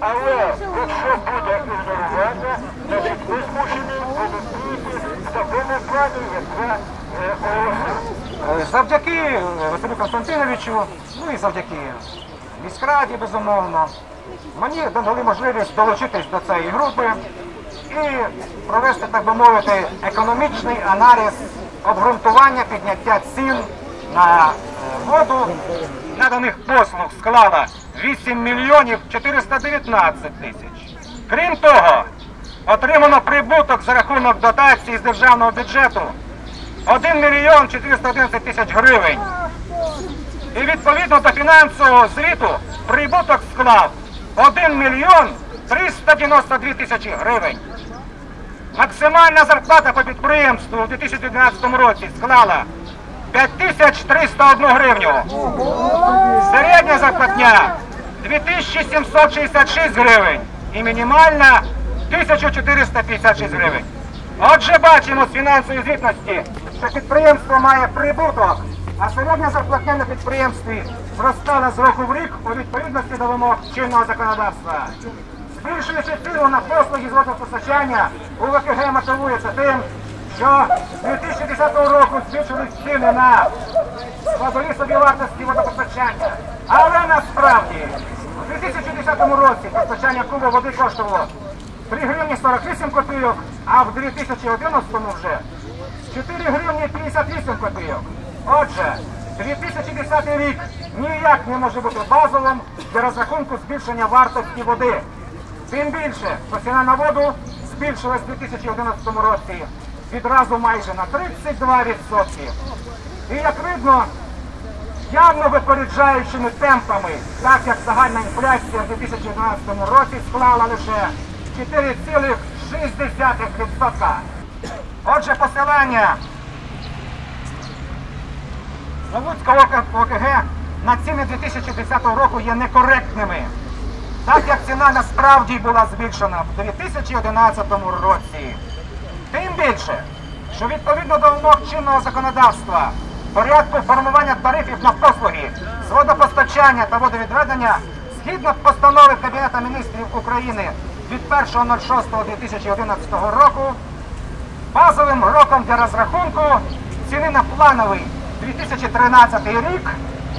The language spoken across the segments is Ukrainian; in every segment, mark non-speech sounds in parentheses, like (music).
Але якщо буде ігнорувати, значить ми змушені діяти в такому плані, як я е, оголосив. Е, Завдяки е, Василю Константиновичу, ну і завдяки міськраді, безумовно, мені дали можливість долучитись до цієї групи і провести, так би мовити, економічний аналіз обґрунтування підняття цін на воду. Наданих послуг склала 8 мільйонів 419 тисяч. Крім того, отримано прибуток за рахунок дотації з державного бюджету 1 мільйон 411 тисяч гривень. І відповідно до фінансового звіту прибуток склав 1 мільйон 392 тисячі гривень. Максимальна зарплата по підприємству у 2012 році склала 5301 гривню. Середня зарплатня 2766 гривень і мінімальна 1456 гривень. Отже, бачимо з фінансової звітності, що підприємство має прибуток, а середня зарплатня на підприємстві зростала з року в рік у відповідності до вимог чинного законодавства. Збільшуючи ціну на послуги з водопостачання, УВКГ мотивується тим, що з 2010 року збільшились ціни на складові собівартості водопостачання. Але насправді у 2010 році постачання куба води коштувало 3 гривні 48 копійок, а в 2011 вже 4 гривні 58 копійок. Отже, 2010 рік ніяк не може бути базовим для розрахунку збільшення вартості води. Тим більше, що ціна на воду збільшилась у 2011 році відразу майже на 32%. І як видно, явно випереджаючими темпами, так як загальна інфляція в 2012 році склала лише 4,6%. Отже, посилання Славутського ОКГ на ціни 2010 року є некоректними, так як ціна насправді була збільшена в 2011 році. Тим що відповідно до вимог чинного законодавства, порядку формування тарифів на послуги з водопостачання та водовідведення, згідно постанови Кабінету міністрів України від 1.06.2011 року, базовим роком для розрахунку ціни на плановий 2013 рік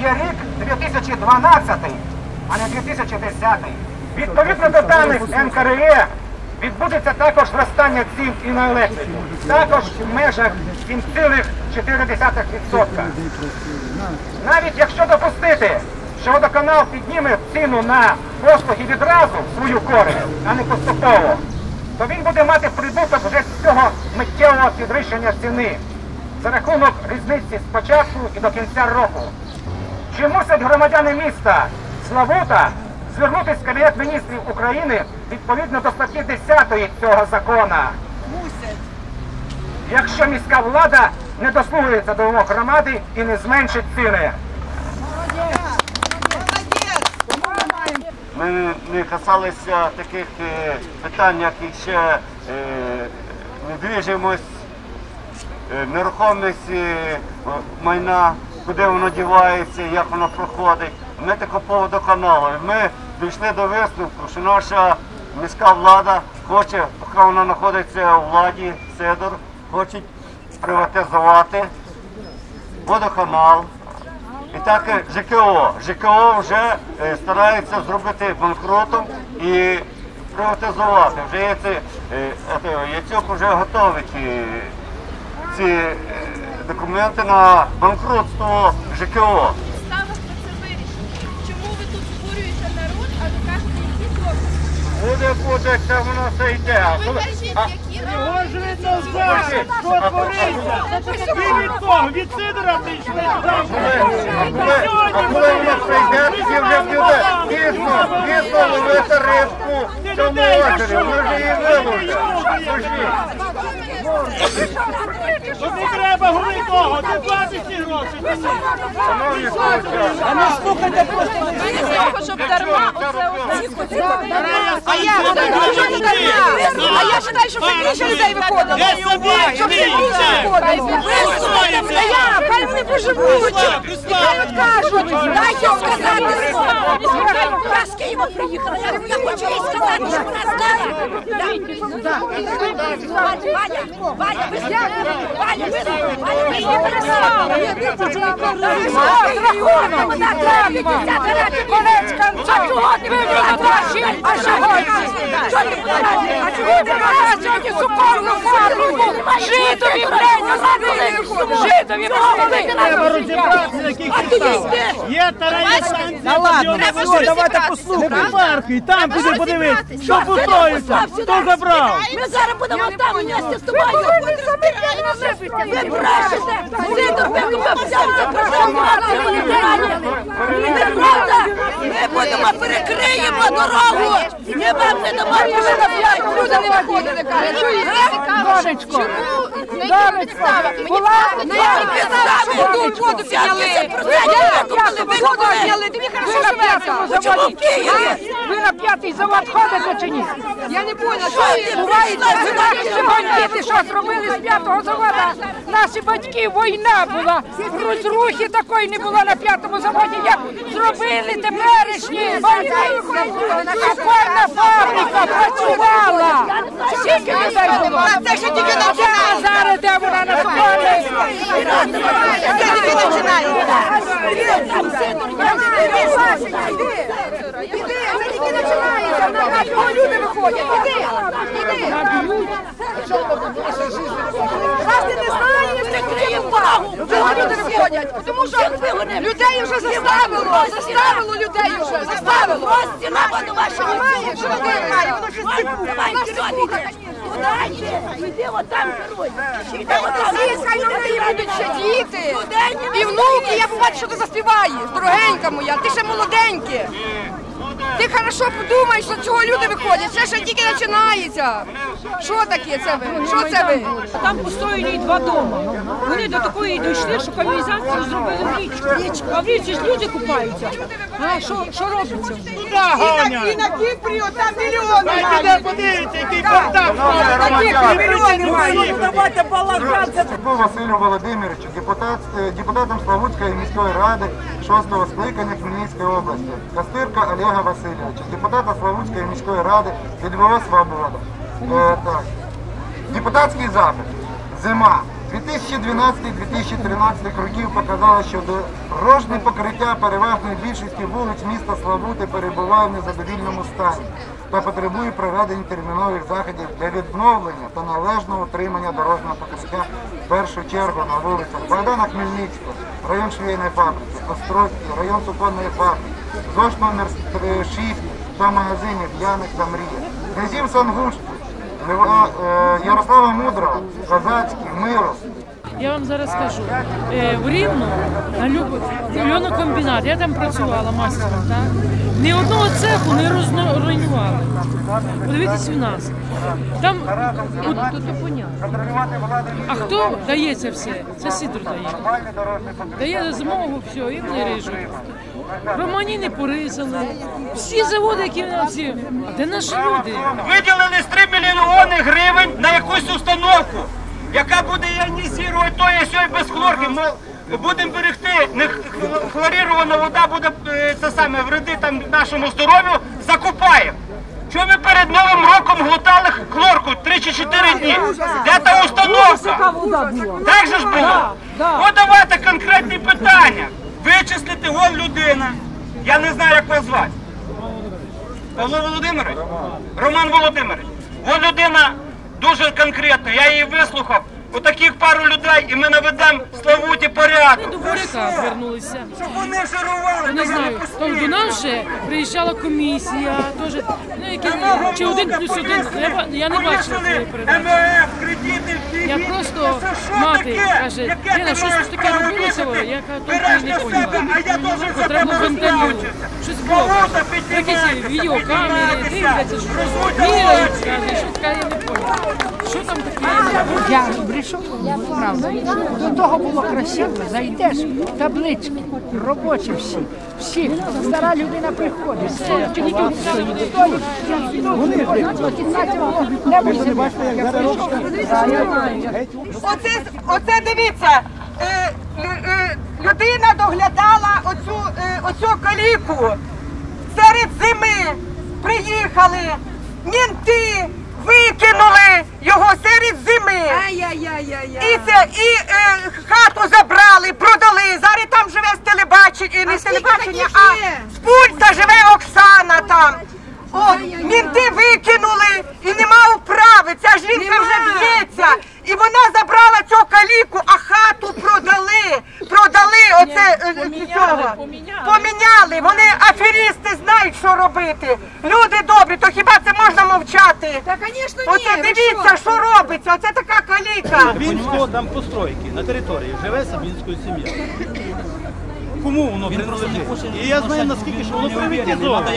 є рік 2012, а не 2010. Відповідно до даних НКРЕ відбудеться також зростання цін і на електрику, також в межах 7,4%. Навіть якщо допустити, що водоканал підніме ціну на послуги відразу свою користь, а не поступово, то він буде мати прибуток вже з цього миттєвого підвищення ціни за рахунок різниці з початку і до кінця року. Чи мусять громадяни міста Славута звернутися в Кабінет міністрів України відповідно до статті 10 цього закона? Мусять. Якщо міська влада не дослухається до вимог громади і не зменшить ціни. Ми не касалися таких е, питань, як ще е, недвіжимость, е, нерухомість е, майна, куди воно дівається, як воно проходить. Ми тако по водоканалу. Ми дійшли до висновку, що наша міська влада хоче, поки вона знаходиться у владі, Сидор, хоче приватизувати водоканал. І так е, ЖКО. ЖКО вже е, старається зробити банкротом і приватизувати. Вже є ці, е, Яцюк вже готовить е, ці документи на банкротство ЖКО. Буде, буде, це воно все йде. А коли- а- Його ж видно зараз, що твориться. Ви від того, від Сидора прийшли. А коли, а коли воно прийде, тоді вже буде пізно, пізно ловити рибку в цьому озері. Ми вже її виловили. Тут не треба того, ти платиш ці гроші. ти ні. Шановні слухачі, Мені треба, щоб дарма оце оце. А я, а що це дарма. А я вважаю, що це більше людей виходило. Щоб більше виходило. Вислухайте я, хай вони поживуть. І хай от кажуть, дайте сказати слово. Я з Києва приїхала, я, хочу їй сказати. Ваня, Ви ви ви а ти? А ти? Ти? А ти сьогодні сукорну форму? Житові, блядь, назад Житові, Треба розібратися, яких підстав. Є тарифна станція. ладно, все, давайте послухаємо. Парки, там піди подивитися, що пустується, хто забрав. Ми зараз будемо там вместе з тобою. Ви брешете! Всі до пеку взявся проживати в Літерані! Неправда! Ми будемо перекриємо дорогу! І вам не дамо п'ять! Люди не виходили, кажуть! Донечко! Чому? підстава? Була на які підстави тут воду? 70% виконали! Тобі хорошо живеться! Чому в Києві? Ви на п'ятий завод ходите чи ні? Я не поняла, Що відбувається? Ви наші бандити, що зробили з п'ятого завода? Наші батьки, війна була. Розрухи такої не було на п'ятому заводі, як зробили теперішні бандити. Сукольна фабрика працювала. Скільки людей було? Це ще тільки А зараз де вона на сукольній? Це тільки починається. Люди виходять? Іди, іди. Раз ти не знаєш, ти криє увагу. Чого люди виходять? Тому що людей вже заставило. Заставило людей вже. Заставило. Стіна до вашого немає. Що людей немає? Воно щось типу. Давай, вперед. Іди отам герой. Хай на будуть ще діти. І внуки, я побачу, що ти заспіваєш. Дорогенька моя, ти ще молоденьке. Ти хорошо подумай, що чого люди виходять. Це ще тільки починається. Що таке це ви? Що це ви? Там построєні два доми. Вони до такої дійшли, що каналізацію зробили в річку. А в річці ж люди купаються. А що, що робиться? Гонять. на Кіпрі там мільйони. Туди подивіться, який бардак. Давайте балаган. Василю Володимировичу, депутат, е, депутатом Славутської міської ради 6-го скликання Хмельницької області, Костирка Олега Васильовича, депутата Славутської міської ради від ВО «Свобода». Е. Депутатський запит. Зима. 2012-2013 років показало, що дорожнє покриття переважної більшості вулиць міста Славути перебуває в незадовільному стані та потребує проведення термінових заходів для відновлення та належного утримання дорожнього покриття в першу чергу на вулицях Богдана Хмельницького, район швейної фабрики, Острозький, район суконної фабрики, ЗОЖ номер 6 та магазинів Яник та Мрія. Князів Сангушки, е, Ярослава Мудрого, Козацький, Миров, Я вам зараз скажу. Е, в Рівно на люб... льонокомбінат, я там працювала мастером, так? Ні одного цеху не розно- руйнували. Подивіться в нас. Там от, тут понятно. А хто дає це все? Це Сидор дає. Дає змогу, все, і вони ріжуть. Романі не поризали. Всі заводи, які на всі. А де наші люди? Виділили з 3 мільйони гривень на якусь установку, яка буде іонізувати то і сьогодні без хлорки. Ми будемо берегти, не хлорірована вода буде е, це саме вреди там нашому здоров'ю, закупаємо. Що ми перед Новим роком глотали хлорку 3 чи 4 дні? Де та установка? Так же ж було? От давайте конкретні питання. Вичислити вон людина. Я не знаю, як вас звати. Павло Володимирович? Роман Володимирович. Вон людина дуже конкретна. я її вислухав. Отаких пару людей і ми наведемо Славуті порядок. До Буряка звернулися. Щоб вони жирували, Не знаю, там до нас ще приїжджала комісія, теж, ну, які, чи один плюс один, я, ба- я не бачила цієї передачі. МВФ, кредити, всі Я просто, Це що мати таке? каже, Яке Ліна, щось маєш таке право робилося, вірити? я кажу, Береш не на поняла. а я за Треба тебе вентилювати. Щось було, якісь відеокамери, піднімайтеся. дивляться, що міряють, каже, що таке, я не поняла. Що там таке? Я прийшов, правда. До того було красиво. Зайдеш, таблички, робочі всі. Всі. Стара людина приходить, стоїть, стоїть. Оце, оце дивіться, е, е, людина доглядала оцю, е, оцю каліку. Серед зими приїхали, мінти викинули його серед зими. І це і е, хату забрали, продали. Зараз там живе з телебачення, не з телебачення, а з пульта живе Оксана там. От, мінти викинули і нема управи. Ця жінка вже б'ється. І вона забрала цю каліку, а хату продали. Продали оце е, цього. Поміняли. Вони аферісти знають, що робити. Люди добрі, то хіба це можна мовчати? Та, звісно, ні. Оце дивіться, що робиться. Оце така каліка. Сабінського там постройки на території живе Сабінською сім'я. Кому воно принадлежить? І я знаю наскільки що воно приватизовано.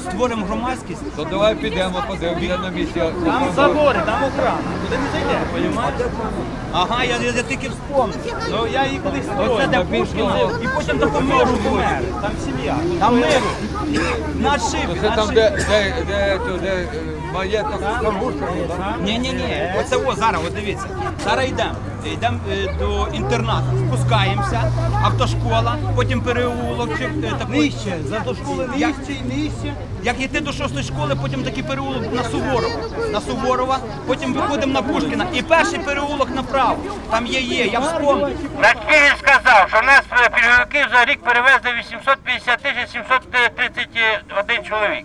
Створимо громадськість. То давай підемо, подивимося на місці. Там забори, там охрана. Куди не зайде, розумієш? Ага, я, я, я тільки вспомнив. Ну я її колись Оце де Пушкіна, і потім до миру помер. Там сім'я. Там миру. На шибі, Це на там, шибі. де, де, де, де, де маєток Карбушкова, так? Ні, ні, ні. Оце о, зараз, от дивіться. Зараз йдемо. Йдемо е, до інтернату, спускаємося, автошкола, потім переулок. чи, е, такий. Нижче, за до школи нижче і нижче. Як йти до шостої школи, потім такий переулок на Суворова. На Суворова, потім виходимо на Пушкіна. І перший переулок направо. Там є є, я вспомнив. Нацкігіль сказав, що нас е, пільговиків за рік перевезли 850 тисяч 731 чоловік.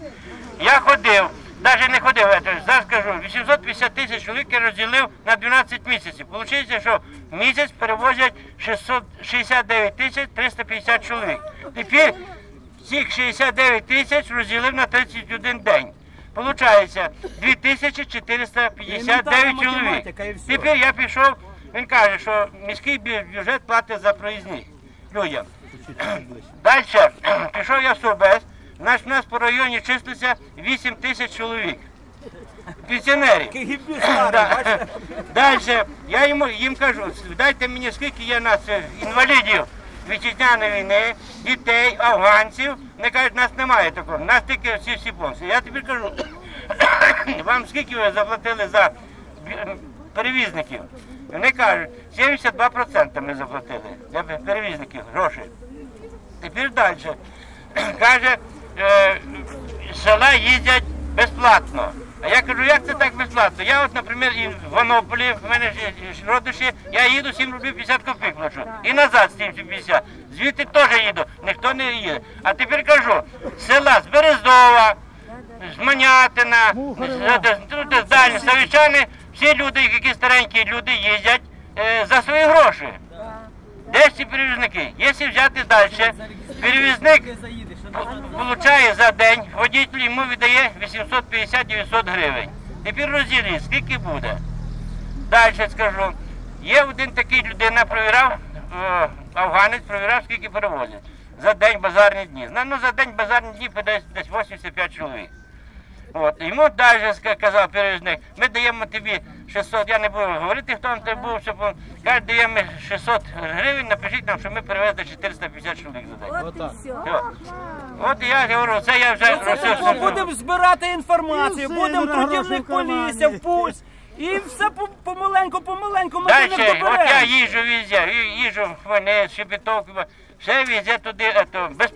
Я ходив, навіть не ходив, я зараз скажу, 850 тисяч чоловік я розділив на 12 місяців. Получається, що в місяць перевозять 669 тисяч 350 чоловік. Тепер цих 69 тисяч розділив на 31 день. Получається 2459 чоловік. Тепер я пішов, він каже, що міський бю- бюджет платить за проїзні людям. Далі (clears throat) пішов я в наш у нас по районі числиться 8 тисяч чоловік. Пенсіонерів. Да. Далі я йому їм кажу, дайте мені скільки є нас е, інвалідів вітчизняної війни, дітей, афганців. Вони кажуть, нас немає такого, нас тільки всі всі бонуси. Я тобі кажу, (coughs) вам скільки ви заплатили за перевізників? Вони кажуть, 72% ми заплатили для перевізників грошей. Тепер далі. (coughs) Каже, з села їздять безплатно. А я кажу, як це так безплатно? Я от, наприклад, і в Анополі, в мене ж родичі, я їду 7 рублів 50 копійок плачу. І назад 750. Звідти теж їду, ніхто не їде. А тепер кажу, села з Березова, з Манятина, з, з, з, з Дальні, Савічани, всі люди, які старенькі люди їздять е, за свої гроші. Де ж ці перевізники? Якщо взяти далі, перевізник получає за день, водитель йому віддає 850-900 гривень. Тепер розділіть, скільки буде. Далі скажу. Є один такий людина, провірав, е, афганець провірав, скільки перевозять. За день базарні дні. Ну, ну, за день базарні дні десь, десь 85 чоловік. От. Йому навіть ска- казав перевізник, ми даємо тобі 600, я не буду говорити, хто там той був, щоб він каже, даємо 600 гривень, напишіть нам, що ми перевезли 450 чоловік за день. Отак. Все. От я говорю, це я вже Ми будемо збирати інформацію, будемо трудівник полісся, пульс. І все по- помаленьку, помаленьку ми до них от я доберемо. їжджу везде, ї- їжджу в Хмельницьк, Шепетовку, все везде туди, везде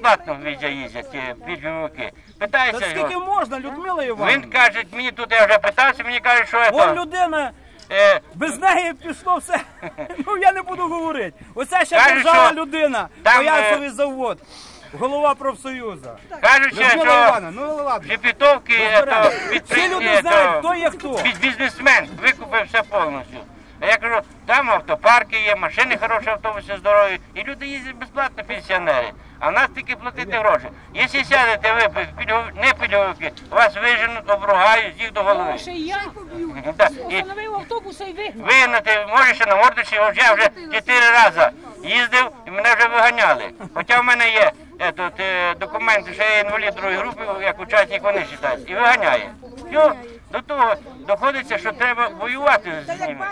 їздять е, пільговики. Та скільки його. можна, Людмила Він каже, мені тут я вже питався, мені кажуть, що Вон це. людина, Е, без неї пішло все. (laughs) Ну я не буду говорити. Оце ще Кажуть, держава що людина, там, е, завод, голова профсоюзу. кажуть, ще, Людмила що Івановна, ну ладно. Шепетовки, ето, Всі люди знають, хто є хто. Біз- бізнесмен викупив все повністю. А я кажу, там автопарки є, машини хороші, автобуси здорові, і люди їздять безплатно, пенсіонери. А в нас тільки платити гроші. Якщо сядете ви не пільговики, вас виженуть, обругають їх до голови. Ще й я І остановив автобуса і вигнав. вигнати, може ще на мордочі, я вже чотири рази їздив і мене вже виганяли. Хоча в мене є этот, е, документ, що я інвалід другої групи, як учасник вони вважають, і виганяє. Все, до того доходиться, що треба воювати з ними.